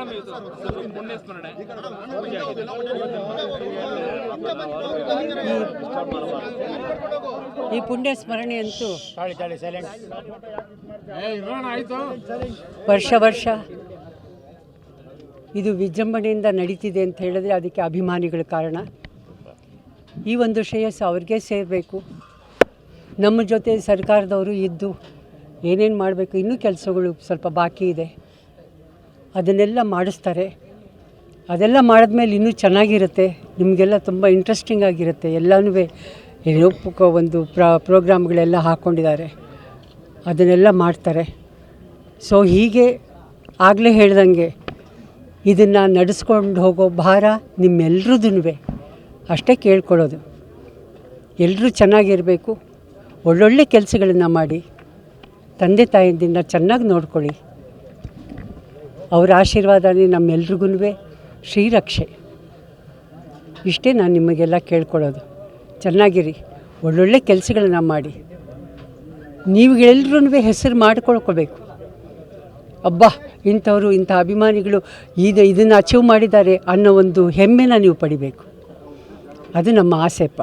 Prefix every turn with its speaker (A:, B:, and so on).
A: Madam ಇವತ್ತು ಪುಣ್ಯ ಸ್ಮರಣೆ. ಅಂತೂ ಆಗಿದೆ
B: ಈ ಪುಣ್ಯ ಸ್ಮರಣೆಯಂತೂ ವರ್ಷ ವರ್ಷ ಇದು ವಿಜೃಂಭಣೆಯಿಂದ ನಡೀತಿದೆ ಅಂತ ಹೇಳಿದ್ರೆ ಅದಕ್ಕೆ ಅಭಿಮಾನಿಗಳ ಕಾರಣ. ಈ ಒಂದು ಶ್ರೇಯಸ್ಸು ಅವ್ರಿಗೆ ಸೇರಬೇಕು. ನಮ್ಮ ಜೊತೆ ಸರ್ಕಾರದವರು ಇದ್ದು ಏನೇನು ಮಾಡಬೇಕು ಇನ್ನೂ ಕೆಲಸಗಳು ಸ್ವಲ್ಪ ಬಾಕಿ ಇದೆ. ಅದನ್ನೆಲ್ಲ ಮಾಡಿಸ್ತಾರೆ. ಅದೆಲ್ಲ ಮಾಡಿದ್ಮೇಲೆ ಇನ್ನೂ ಚೆನ್ನಾಗಿರುತ್ತೆ. ನಿಮಗೆಲ್ಲ ತುಂಬ ಇಂಟ್ರೆಸ್ಟಿಂಗ್ ಆಗಿರುತ್ತೆ. ಎಲ್ಲನೂ ಏನೋ ಒಂದು ಪ್ರ, ಪ್ರೋಗ್ರಾಮ್ಗಳೆಲ್ಲ ಹಾಕ್ಕೊಂಡಿದ್ದಾರೆ ಅದನ್ನೆಲ್ಲ ಮಾಡ್ತಾರೆ. ಸೊ ಹೀಗೆ ಆಗಲೇ ಹೇಳ್ದಂಗೆ ಇದನ್ನು ನಡೆಸ್ಕೊಂಡು ಹೋಗೋ ಭಾರ ನಿಮ್ಮೆಲ್ರದ್ದು ಅಷ್ಟೇ ಕೇಳ್ಕೊಳ್ಳೋದು. ಎಲ್ಲರೂ ಚೆನ್ನಾಗಿರಬೇಕು. ಒಳ್ಳೊಳ್ಳೆ ಕೆಲಸಗಳನ್ನು ಮಾಡಿ. ತಂದೆ ತಾಯಿಯಿಂದ ಚೆನ್ನಾಗಿ ನೋಡ್ಕೊಳ್ಳಿ. ಅವರ ಆಶೀರ್ವಾದನೇ ನಮ್ಮೆಲ್ರಿಗೂ ಶ್ರೀರಕ್ಷೆ. ಇಷ್ಟೇ ನಾನು ನಿಮಗೆಲ್ಲ ಕೇಳ್ಕೊಳ್ಳೋದು. ಚೆನ್ನಾಗಿರಿ. ಒಳ್ಳೊಳ್ಳೆ ಕೆಲಸಗಳನ್ನ ಮಾಡಿ. ನೀವುಗಳೆಲ್ಲರೂ ಹೆಸರು ಮಾಡಿಕೊಳ್ಕೋಬೇಕು. ಅಬ್ಬಾ, ಇಂಥವರು, ಇಂಥ ಅಭಿಮಾನಿಗಳು ಇದು ಇದನ್ನು ಅಚೀವ್ ಮಾಡಿದ್ದಾರೆ ಅನ್ನೋ ಒಂದು ಹೆಮ್ಮೆನ ನೀವು ಪಡಿಬೇಕು. ಅದು ನಮ್ಮ ಆಸೆಪ್ಪ